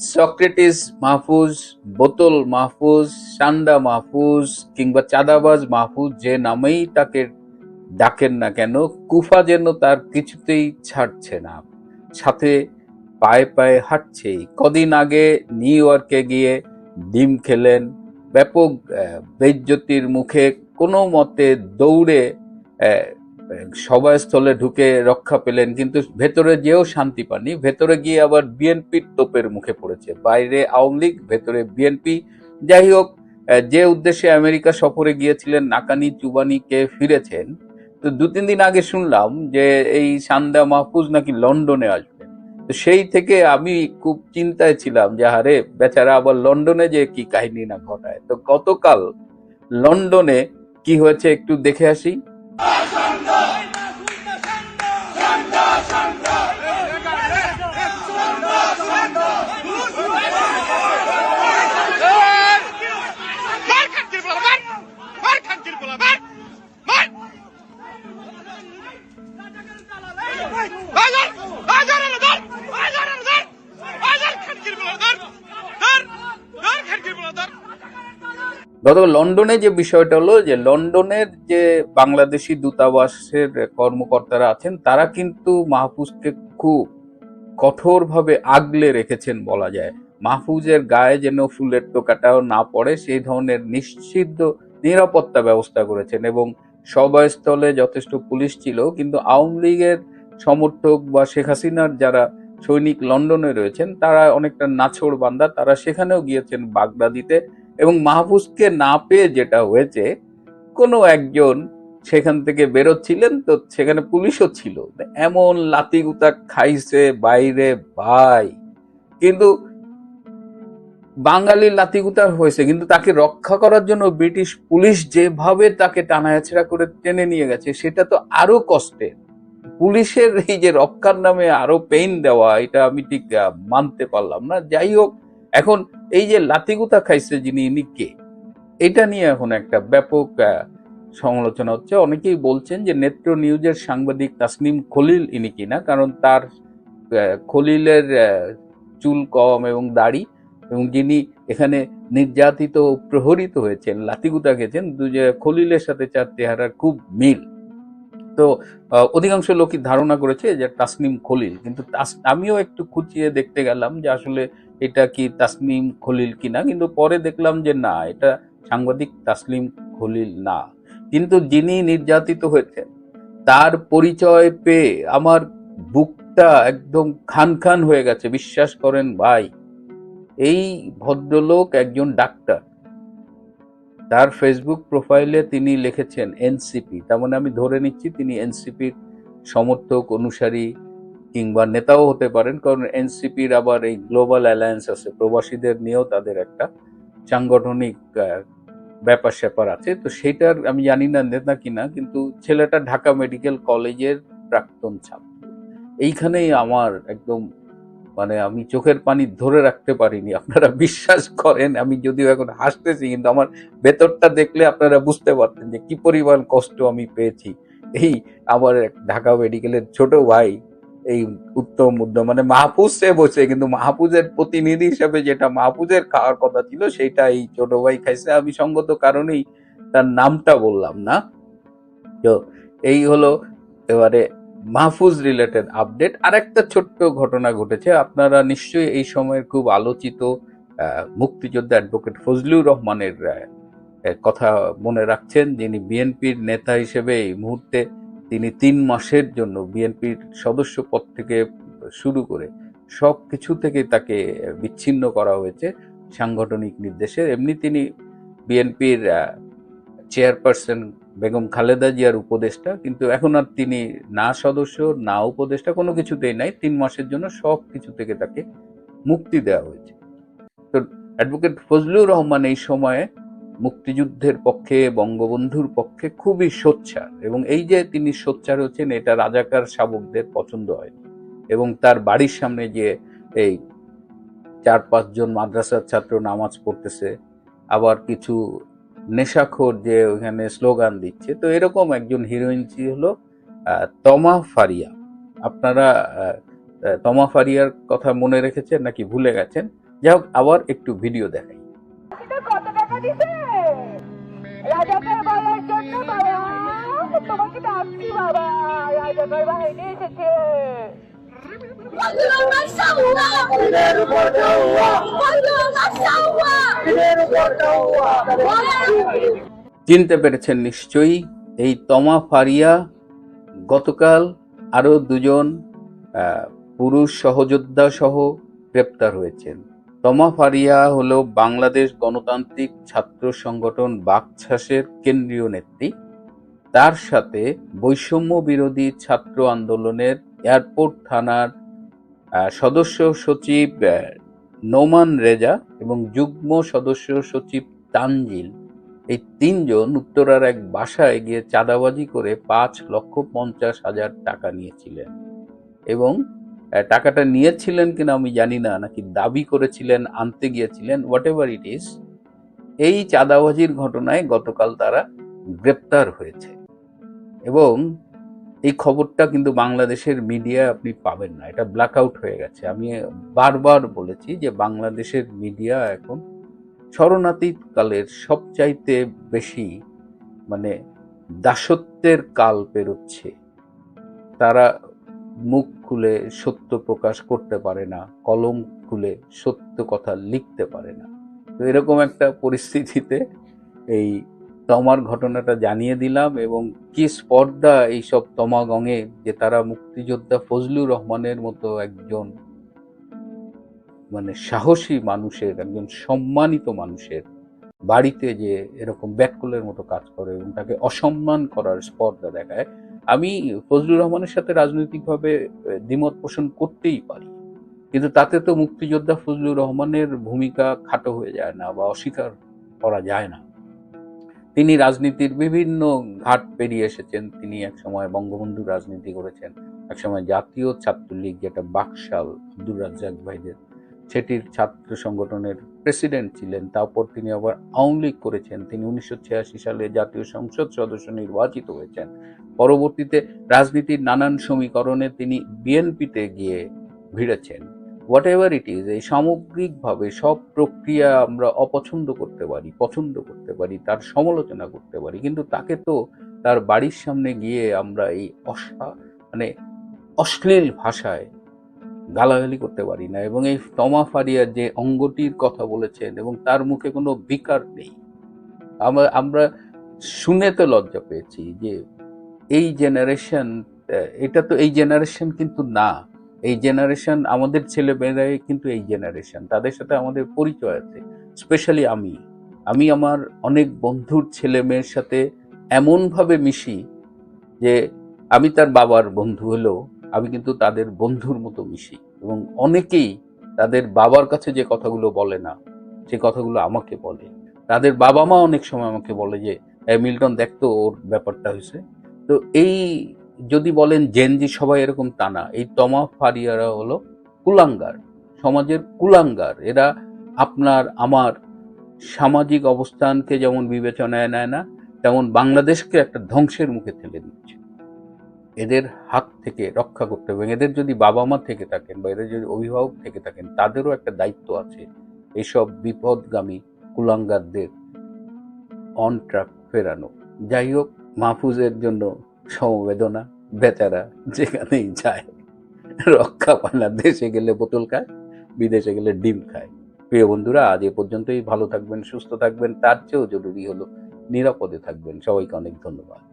Socrates Mahfuz বোতল মাহফুজ সান্দা মাহফুজ কিংবা চাঁদাবাজ মাহফুজ যে নামেই তাকে ডাকেন না কেন কুফা যেন তার কিছুতেই ছাড়ছে না। সাথে পায়ে পায়ে হাঁটছেই। কদিন আগে নিউ ইয়র্কে গিয়ে ডিম খেলেন। ব্যাপক আহ, বেইজ্জতির মুখে কোনো মতে দৌড়ে সভাস্থলে ঢুকে রক্ষা পেলেন, কিন্তু ভেতরে যেও শান্তি পাননি। ভেতরে গিয়ে আবার বিএনপির তোপের মুখে পড়েছে। বাইরে আওয়ামী লীগ, ভেতরে বিএনপি। যাই হোক যে উদ্দেশ্যে আমেরিকা সফরে গিয়েছিলেন, নাকানি চুবানিকে ফিরেছেন, তো দু তিন দিন আগে শুনলাম যে এই সান্দা মাহফুজ নাকি লন্ডনে আসবেন। তো সেই থেকে আমি খুব চিন্তায় ছিলাম যে, আরে, বেচারা আবার লন্ডনে যে কি কাহিনী না ঘটায়। তো গতকাল লন্ডনে কি হয়েছে একটু দেখে আসি মার খানকির বলা মার মার খানকির বলা মার মার বাজার বাজার আলো ধর বাজার আলো ধর বাজার খানকির বলা ধর ধর ধর খানকির বলা ধর গতকাল লন্ডনে যে বিষয়টা হলো যে লন্ডনের যে বাংলাদেশি দূতাবাসের কর্মকর্তারা আছেন, তারা কিন্তু মাহফুজকে খুব কঠোরভাবে আগলে রেখেছেন বলা যায়। মাহফুজের গায়ে যেন ফুলের টোকাটাও না পড়ে, সেই ধরনের নিশ্চিদ্ধ নিরাপত্তা ব্যবস্থা করেছেন এবং সভাস্থলে যথেষ্ট পুলিশ ছিল, কিন্তু আওয়ামী লীগের সমর্থক বা শেখ হাসিনার যারা সৈনিক লন্ডনে রয়েছেন, তারা অনেকটা নাছোড় বান্দা, তারা সেখানেও গিয়েছেন বাগদাদিতে এবং মাহফুজকে না পেয়ে যেটা হয়েছে, কোনো একজন সেখান থেকে বেরোচ্ছিলেন তো সেখানে পুলিশও ছিল। এমন লাতিগুতা খাইছে বাইরে ভাই। কিন্তু বাঙালি লাতিগুতা হয়েছে, কিন্তু তাকে রক্ষা করার জন্য ব্রিটিশ পুলিশ যেভাবে তাকে টানাহেছড়া করে টেনে নিয়ে গেছে, সেটা তো আরও কষ্টের পুলিশের এই যে রক্ষার নামে আরও পেইন দেওয়া, এটা আমি ঠিক মানতে পারলাম না। যাই হোক, এখন এই যে লাতিগুতা খাইছে যিনি, ইনি কে? এটা নিয়ে এখন একটা ব্যাপক সমালোচনা হচ্ছে। অনেকেই বলছেন যে নেত্র নিউজের সাংবাদিক তাসনিম খলিল ইনি কিনা, কারণ তার খলিলের চুল কম এবং দাড়ি এবং যিনি এখানে নির্যাতিত প্রহরিত হয়েছেন লাতিগুতা গেছেন খলিলের সাথে চার চেহারার খুব মিল। তো অধিকাংশ লোকই ধারণা করেছে যে তাসনিম খলিল, কিন্তু আমিও একটু খুঁচিয়ে দেখতে গেলাম যে আসলে এটা কি তাসনিম খলিল কিনা, কিন্তু পরে দেখলাম যে না, এটা সাংবাদিক তাসলিম খলিল না। কিন্তু যিনি নির্যাতিত হয়েছেন, তার পরিচয় পেয়ে আমার বুকটা একদম খান খান হয়ে গেছে, বিশ্বাস করেন ভাই। এই ভদ্রলোক একজন ডাক্তার। তার ফেসবুক প্রোফাইলে তিনি লিখেছেন এনসিপি তার মানে আমি ধরে নিচ্ছি তিনি এনসিপির সমর্থক, অনুসারী কিংবা নেতাও হতে পারেন, কারণ এনসিপির আবার এই গ্লোবাল অ্যালায়েন্স আছে। প্রবাসীদের নিয়েও তাদের একটা সাংগঠনিক ব্যাপার স্যাপার আছে। তো সেটার আমি জানি না নেতা কিনা, কিন্তু ছেলেটা ঢাকা মেডিকেল কলেজের প্রাক্তন ছাত্র। এইখানেই আমার একদম মানে আমি চোখের পানি ধরে রাখতে পারিনি, আপনারা বিশ্বাস করেন, আমি যদিও এখন হাসতেছি, কিন্তু আমার ভেতরটা দেখলে আপনারা বুঝতে পারতেন যে কি পরিমাণ কষ্ট আমি পেয়েছি। এই আমার ঢাকা মেডিকেলের ছোট ভাই, এই উত্তম উদ্যম মানে মাহফুজ সে বসে, কিন্তু মাহফুজের প্রতিনিধি হিসেবে যেটা মাহফুজের খাওয়ার কথা ছিল, সেটা এই ছোট ভাই খাইছে। আমি সঙ্গত কারণেই তার নামটা বললাম না। তো এই হলো এবারে মাহফুজ রিলেটেড আপডেট আর একটা ছোট্ট ঘটনা ঘটেছে। আপনারা নিশ্চয়ই এই সময়ের খুব আলোচিত মুক্তিযোদ্ধা অ্যাডভোকেট ফজলুর রহমানের কথা মনে রাখছেন, যিনি বিএনপির নেতা হিসেবে এই মুহূর্তে তিনি তিন মাসের জন্য বিএনপির সদস্য পদ থেকে শুরু করে সব কিছু থেকে তাকে বিচ্ছিন্ন করা হয়েছে সাংগঠনিক নির্দেশে। এমনি তিনি বিএনপির চেয়ারপারসন বেগম খালেদা জিয়ার উপদেষ্টা, কিন্তু এখন আর তিনি না সদস্য, না উপদেষ্টা, কোনো কিছুতেই নাই। তিন মাসের জন্য সব কিছু থেকে তাকে মুক্তি দেওয়া হয়েছে। তো অ্যাডভোকেট ফজলুর রহমান এই সময়ে মুক্তিযুদ্ধের পক্ষে, বঙ্গবন্ধুর পক্ষে খুবই সোচ্চার। এবং এই যে তিনি সোচ্চার হচ্ছেন, এটা রাজাকার শাবকদের পছন্দ হয় এবং তার বাড়ির সামনে যে এই চার পাঁচজন মাদ্রাসার ছাত্র নামাজ পড়তেছে, আবার কিছু নেশাখোর যে ওইখানে স্লোগান দিচ্ছে তো এরকম একজন হিরোইন আহ, তমা ফারিয়া। আপনারা তমা ফারিয়ার কথা মনে রেখেছেন নাকি ভুলে গেছেন? যাই হোক আবার একটু ভিডিও দেখাই। বাবা। বাহিনী এসেছে। চিনতে পেরেছেন নিশ্চয়ই, এই তমা ফারিয়া গতকাল আরও দুজন পুরুষ সহযোদ্ধা সহ গ্রেপ্তার হয়েছেন। তমা ফারিয়া হল বাংলাদেশ গণতান্ত্রিক ছাত্র সংগঠন বাকছাসের কেন্দ্রীয় নেত্রী। তার সাথে বৈষম্য বিরোধী ছাত্র আন্দোলনের এয়ারপোর্ট থানার সদস্য সচিব নোমান রেজা এবং যুগ্ম সদস্য সচিব তানজিল। এই তিনজন উত্তরার এক বাসায় গিয়ে চাঁদাবাজি করে পাঁচ লক্ষ পঞ্চাশ হাজার টাকা নিয়েছিলেন। এবং টাকাটা নিয়েছিলেন কিনা আমি জানি না, নাকি দাবি করেছিলেন, আনতে গিয়েছিলেন হোয়াট এভার ইট ইস এই চাঁদাবাজির ঘটনায় গতকাল তারা গ্রেপ্তার হয়েছে। এবং এই খবরটা কিন্তু বাংলাদেশের মিডিয়ায় আপনি পাবেন না। এটা ব্ল্যাক আউট হয়ে গেছে। আমি বারবার বলেছি যে বাংলাদেশের মিডিয়া এখন শরণাতীত কালের সবচাইতে বেশি মানে দাসত্বের কাল পেরোচ্ছে। তারা মুখ খুলে সত্য প্রকাশ করতে পারে না, কলম খুলে সত্য কথা লিখতে পারে না। তো এরকম একটা পরিস্থিতিতে এই তমার ঘটনাটা জানিয়ে দিলাম এবং কি স্পর্ধা এইসব তমাগঙে যে তারা মুক্তিযোদ্ধা ফজলুর রহমানের মতো একজন মানে সাহসী মানুষের, একজন সম্মানিত মানুষের বাড়িতে যে এরকম ব্যাককুলের মতো কাজ করে এবং তাকে অসম্মান করার স্পর্ধা দেখায়, আমি ফজলুর রহমানের সাথে রাজনৈতিকভাবে দ্বিমত পোষণ করতেই পারি। কিন্তু তাতে তো মুক্তিযোদ্ধা ফজলুর রহমানের ভূমিকা খাটো হয়ে যায় না বা অস্বীকার করা যায় না। তিনি রাজনীতির বিভিন্ন ঘাট পেরিয়ে এসেছেন। তিনি একসময় বঙ্গবন্ধু রাজনীতি করেছেন, একসময় জাতীয় ছাত্রলীগ যেটা বাকশাল আব্দুর রাজ্জাক ভাইদের, সেটির ছাত্র সংগঠনের প্রেসিডেন্ট ছিলেন। তারপর তিনি আবার আওয়ামী লীগ করেছেন। তিনি উনিশশো ছিয়াশি সালে জাতীয় সংসদ সদস্য নির্বাচিত হয়েছেন। পরবর্তীতে রাজনীতির নানান সমীকরণে তিনি বিএনপিতে গিয়ে ভিড়েছেন। হোয়াট এভার ইট ইজ এই সামগ্রিকভাবে সব প্রক্রিয়া আমরা অপছন্দ করতে পারি, পছন্দ করতে পারি, তার সমালোচনা করতে পারি, কিন্তু তাকে তো তার বাড়ির সামনে গিয়ে আমরা এই অসা মানে অশ্লীল ভাষায় গালাগালি করতে পারি না এবং এই তমা ফারিয়া যে অঙ্গটির কথা বলেছেন এবং তার মুখে কোনো বিকার নেই। আমরা আমরা শুনে তো লজ্জা পেয়েছি যে এই জেনারেশন এটা তো এই জেনারেশন কিন্তু না। এই জেনারেশন আমাদের ছেলেমেয়েরাই কিন্তু এই জেনারেশন তাদের সাথে আমাদের পরিচয় আছে। স্পেশালি আমি। আমি আমার অনেক বন্ধুর ছেলে মেয়ের সাথে এমনভাবে মিশি যে আমি তার বাবার বন্ধু হলেও আমি কিন্তু তাদের বন্ধুর মতো মিশি এবং অনেকেই তাদের বাবার কাছে যে কথাগুলো বলে না সে কথাগুলো আমাকে বলে। তাদের বাবা মা অনেক সময় আমাকে বলে যে "এ, মিল্টন দেখতো ওর ব্যাপারটা হয়েছে। তো এই যদি বলেন জেনজি সবাই এরকম তা না। এই তমা ফারিয়ারা হলো কুলাঙ্গার, সমাজের কুলাঙ্গার। এরা আপনার, আমার সামাজিক অবস্থানকে যেমন বিবেচনায় নেয় না, তেমন বাংলাদেশকে একটা ধ্বংসের মুখে ঠেলে দিচ্ছে। এদের হাত থেকে রক্ষা করতে হবে। এদের যদি বাবা মা থেকে থাকেন বা এদের যদি অভিভাবক থেকে থাকেন, তাদেরও একটা দায়িত্ব আছে এইসব বিপদগামী কুলাঙ্গারদের অন ট্রাক ফেরানো। যাই হোক, মাহফুজের জন্য সমবেদনা বেচারা যেখানেই যায়, রক্ষা পায় না। দেশে গেলে বোতল খায়, বিদেশে গেলে ডিম খায়। প্রিয় বন্ধুরা, আজ এ পর্যন্তই। ভালো থাকবেন, সুস্থ থাকবেন। তার চেয়েও জরুরি হলো নিরাপদে থাকবেন। সবাইকে অনেক ধন্যবাদ।